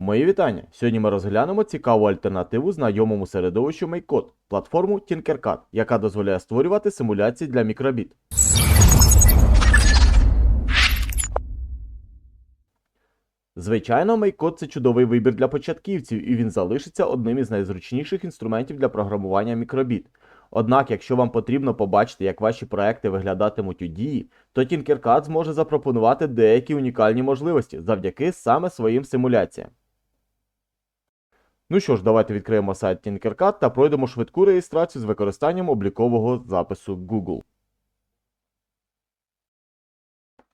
Мої вітання! Сьогодні ми розглянемо цікаву альтернативу знайомому середовищу MakeCode – платформу Tinkercad, яка дозволяє створювати симуляції для мікробіт. Звичайно, MakeCode – це чудовий вибір для початківців, і він залишиться одним із найзручніших інструментів для програмування мікробіт. Однак, якщо вам потрібно побачити, як ваші проекти виглядатимуть у дії, то Tinkercad зможе запропонувати деякі унікальні можливості завдяки саме своїм симуляціям. Ну що ж, давайте відкриємо сайт Tinkercad та пройдемо швидку реєстрацію з використанням облікового запису Google.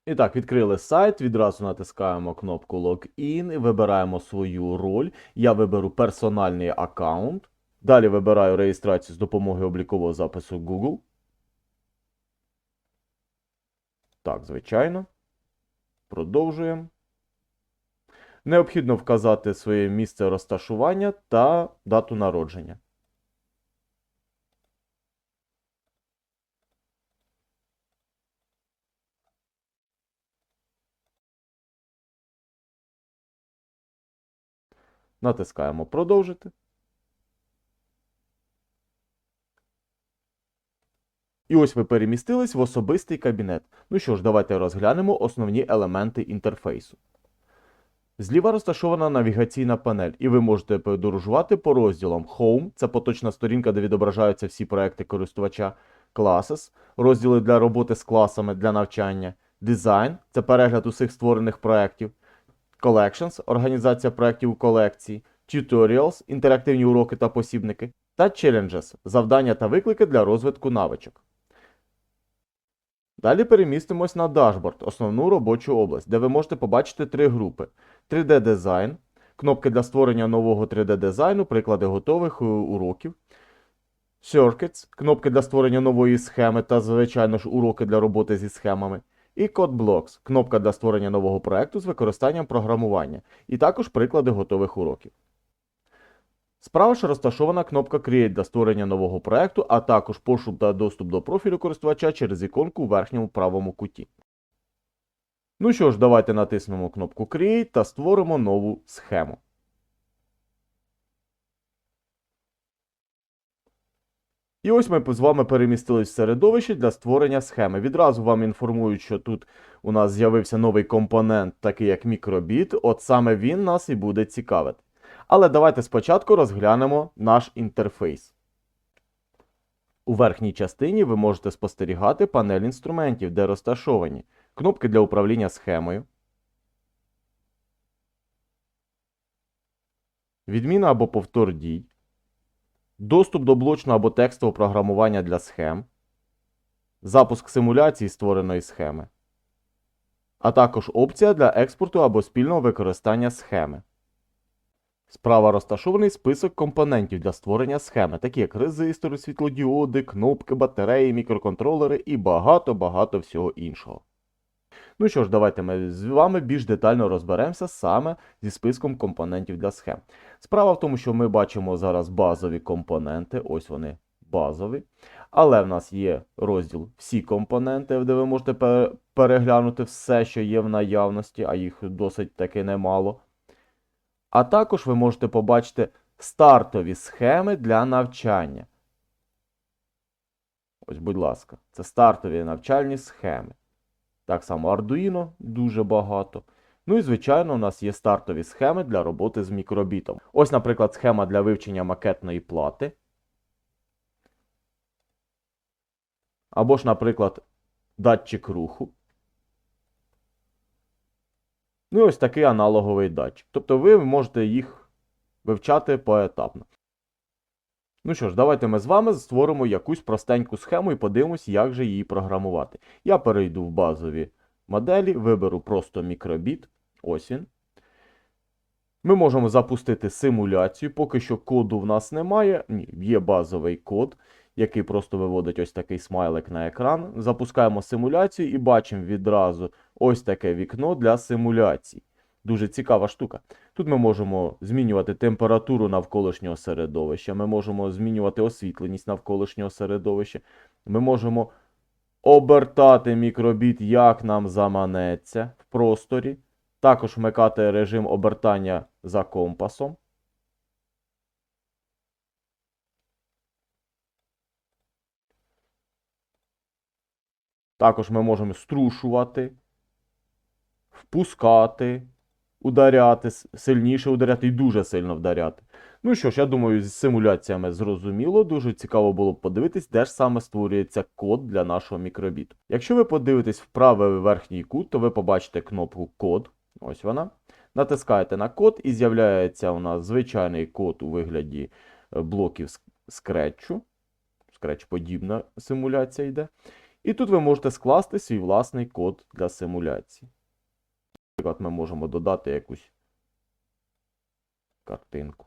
І так, відкрили сайт, відразу натискаємо кнопку Login і вибираємо свою роль. Я виберу персональний аккаунт. Далі вибираю реєстрацію з допомогою облікового запису Google. Так, звичайно. Продовжуємо. Необхідно вказати своє місце розташування та дату народження. Натискаємо Продовжити. І ось ви перемістились в особистий кабінет. Ну що ж, давайте розглянемо основні елементи інтерфейсу. Зліва розташована навігаційна панель, і ви можете подорожувати по розділам Home це поточна сторінка, де відображаються всі проекти користувача, Classes розділи для роботи з класами для навчання, Design це перегляд усіх створених проєктів, Collections організація проєктів у колекції, Tutorials інтерактивні уроки та посібники, та Challenges завдання та виклики для розвитку навичок. Далі перемістимось на дашборд, основну робочу область, де ви можете побачити три групи: 3D дизайн, кнопки для створення нового 3D дизайну, приклади готових е, уроків. Circuits, кнопки для створення нової схеми та, звичайно ж, уроки для роботи зі схемами. І Code Blocks, кнопка для створення нового проекту з використанням програмування, і також приклади готових уроків. Справа ж розташована кнопка Create для створення нового проекту, а також пошук та доступ до профілю користувача через іконку у верхньому правому куті. Ну що ж, давайте натиснемо кнопку Create та створимо нову схему. І ось ми з вами перемістились в середовище для створення схеми. Відразу вам інформують, що тут у нас з'явився новий компонент, такий як мікробіт. От саме він нас і буде цікавити. Але давайте спочатку розглянемо наш інтерфейс. У верхній частині ви можете спостерігати панель інструментів, де розташовані кнопки для управління схемою, відміна або повтор дій, доступ до блочного або текстового програмування для схем, запуск симуляції створеної схеми, а також опція для експорту або спільного використання схеми. Справа розташований список компонентів для створення схеми, такі як резистори, світлодіоди, кнопки, батареї, мікроконтролери і багато-багато всього іншого. Ну що ж, давайте ми з вами більш детально розберемося саме зі списком компонентів для схем. Справа в тому, що ми бачимо зараз базові компоненти, ось вони базові. Але в нас є розділ всі компоненти, де ви можете переглянути все, що є в наявності, а їх досить таки немало. А також ви можете побачити стартові схеми для навчання. Ось, будь ласка, це стартові навчальні схеми. Так само Arduino дуже багато. Ну і, звичайно, у нас є стартові схеми для роботи з мікробітом. Ось, наприклад, схема для вивчення макетної плати. Або ж, наприклад, датчик руху. Ну і ось такий аналоговий датчик. Тобто ви можете їх вивчати поетапно. Ну що ж, давайте ми з вами створимо якусь простеньку схему і подивимось, як же її програмувати. Я перейду в базові моделі, виберу просто мікробіт. Ось він. Ми можемо запустити симуляцію. Поки що коду в нас немає. Ні, є базовий код, який просто виводить ось такий смайлик на екран. Запускаємо симуляцію і бачимо відразу ось таке вікно для симуляцій. Дуже цікава штука. Тут ми можемо змінювати температуру навколишнього середовища, ми можемо змінювати освітленість навколишнього середовища, ми можемо обертати мікробіт, як нам заманеться в просторі. Також вмикати режим обертання за компасом. Також ми можемо струшувати, впускати, ударяти, сильніше ударяти і дуже сильно вдаряти. Ну що ж, я думаю, з симуляціями зрозуміло. Дуже цікаво було б подивитись, де ж саме створюється код для нашого мікробіту. Якщо ви подивитесь в правий верхній кут, то ви побачите кнопку Код. Ось вона. Натискаєте на код і з'являється у нас звичайний код у вигляді е, блоків ск- скретчу. Скретч подібна симуляція йде. І тут ви можете скласти свій власний код для симуляції. Наприклад, ми можемо додати якусь картинку.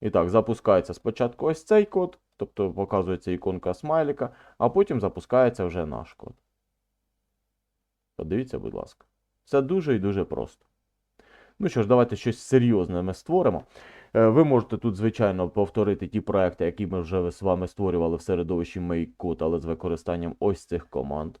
І так, запускається спочатку ось цей код, тобто показується іконка смайлика, а потім запускається вже наш код. Подивіться, будь ласка. Все дуже і дуже просто. Ну що ж, давайте щось серйозне ми створимо. Е, Ви можете тут, звичайно, повторити ті проекти, які ми вже з вами створювали в середовищі MakeCode, але з використанням ось цих команд.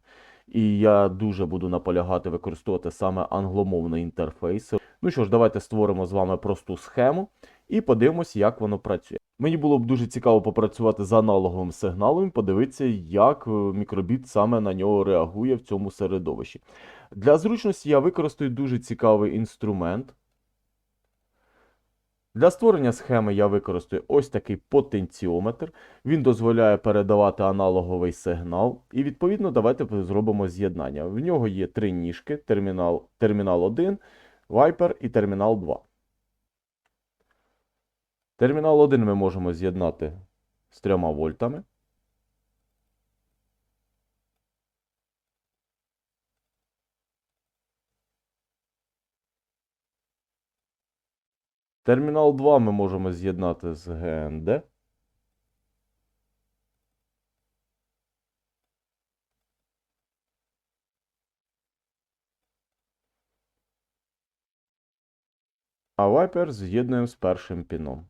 І я дуже буду наполягати використовувати саме англомовний інтерфейс. Ну що ж, давайте створимо з вами просту схему і подивимося, як воно працює. Мені було б дуже цікаво попрацювати з аналоговим сигналом і подивитися, як е, мікробіт саме на нього реагує в цьому середовищі. Для зручності я використаю дуже цікавий інструмент. Для створення схеми я використаю ось такий потенціометр. Він дозволяє передавати аналоговий сигнал. І відповідно давайте зробимо з'єднання. В нього є три ніжки: термінал, термінал 1, Viper і термінал 2. Термінал 1 ми можемо з'єднати з 3 вольтами. Термінал 2 ми можемо з'єднати з ГНД. А Viper з'єднуємо з першим піном.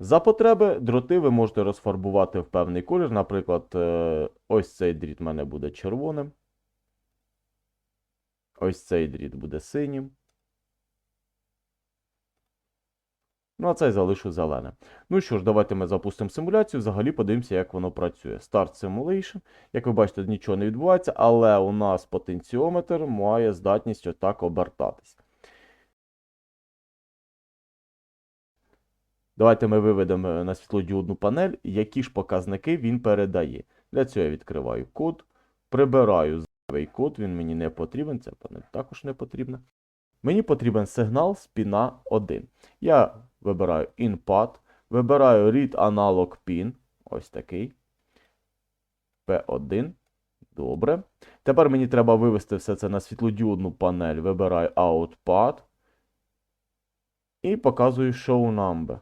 За потреби дроти ви можете розфарбувати в певний колір. Наприклад, е, ось цей дріт в мене буде червоним. Ось цей дріт буде синім. Ну, а цей залишу зеленим. Ну що ж, давайте ми запустимо симуляцію. Взагалі подивимося, як воно працює. Start Simulation. Як ви бачите, нічого не відбувається, але у нас потенціометр має здатність отак обертатись. Давайте ми виведемо на світлодіодну панель, які ж показники він передає. Для цього я відкриваю код, прибираю код, він мені не потрібен, панель також не потрібна. Мені потрібен сигнал з піна 1. Я вибираю InPut, вибираю Read Analog Pin, ось такий. P1. Добре. Тепер мені треба вивести все це на світлодіодну панель. Вибираю Output. І показую Show Number.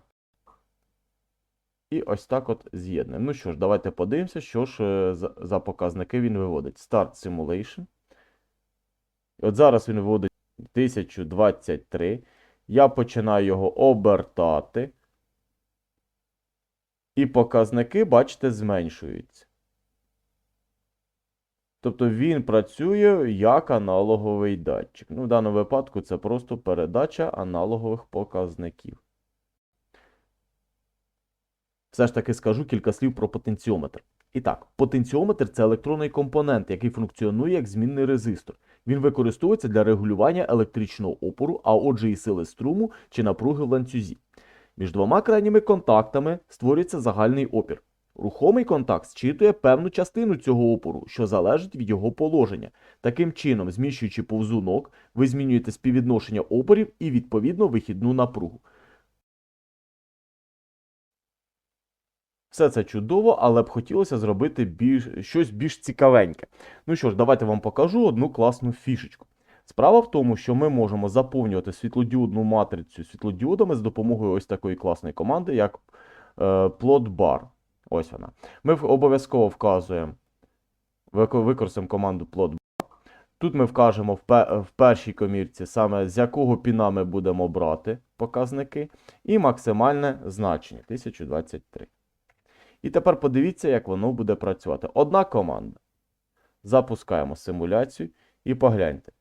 І ось так от з'єднуємо. Ну що ж, давайте подивимося, що ж е, за, показники він виводить. Start Simulation. От зараз він виводить 1023. Я починаю його обертати. І показники, бачите, зменшуються. Тобто він працює як аналоговий датчик. Ну, в даному випадку це просто передача аналогових показників. Все ж таки скажу кілька слів про потенціометр. І так, потенціометр це електронний компонент, який функціонує як змінний резистор. Він використовується для регулювання електричного опору, а отже і сили струму чи напруги в ланцюзі. Між двома крайніми контактами створюється загальний опір. Рухомий контакт зчитує певну частину цього опору, що залежить від його положення. Таким чином, зміщуючи повзунок, ви змінюєте співвідношення опорів і відповідно вихідну напругу. Все це чудово, але б хотілося зробити більш, щось більш цікавеньке. Ну що ж, давайте вам покажу одну класну фішечку. Справа в тому, що ми можемо заповнювати світлодіодну матрицю світлодіодами з допомогою ось такої класної команди, як е, plot. Ось вона. Ми обов'язково вказуємо, використаємо команду plot bar. Тут ми вкажемо в першій комірці саме з якого піна ми будемо брати показники, і максимальне значення 1023. І тепер подивіться, як воно буде працювати. Одна команда. Запускаємо симуляцію і погляньте.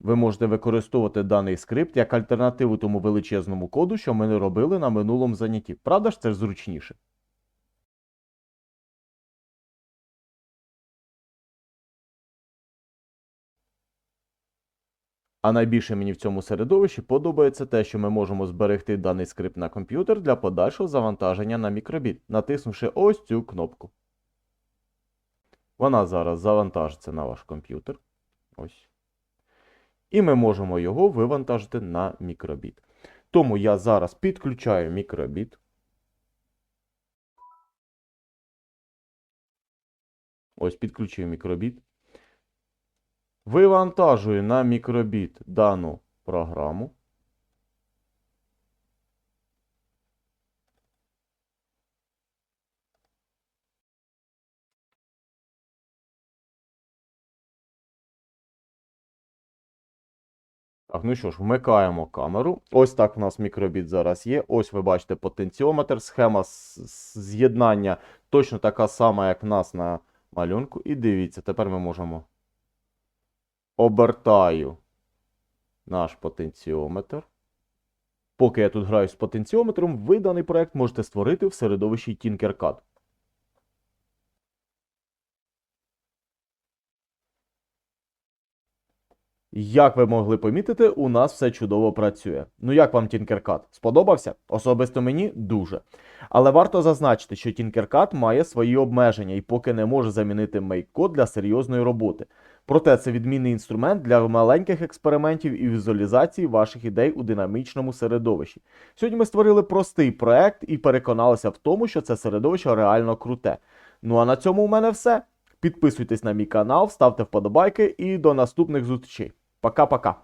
Ви можете використовувати даний скрипт як альтернативу тому величезному коду, що ми не робили на минулому занятті. Правда ж це зручніше? А найбільше мені в цьому середовищі подобається те, що ми можемо зберегти даний скрипт на комп'ютер для подальшого завантаження на мікробіт, натиснувши ось цю кнопку. Вона зараз завантажиться на ваш комп'ютер. Ось. І ми можемо його вивантажити на мікробіт. Тому я зараз підключаю мікробіт. Ось підключив мікробіт. Вивантажую на мікробіт дану програму. Так, ну що ж, вмикаємо камеру. Ось так в нас мікробіт зараз є. Ось ви бачите потенціометр, схема з'єднання точно така сама, як в нас на малюнку. І дивіться, тепер ми можемо обертаю наш потенціометр. Поки я тут граю з потенціометром, ви даний проект можете створити в середовищі Tinkercad. Як ви могли помітити, у нас все чудово працює. Ну як вам Tinkercad? Сподобався? Особисто мені дуже. Але варто зазначити, що Tinkercad має свої обмеження і поки не може замінити MakeCode для серйозної роботи. Проте це відмінний інструмент для маленьких експериментів і візуалізації ваших ідей у динамічному середовищі. Сьогодні ми створили простий проект і переконалися в тому, що це середовище реально круте. Ну а на цьому у мене все. Підписуйтесь на мій канал, ставте вподобайки і до наступних зустрічей. Пока-пока.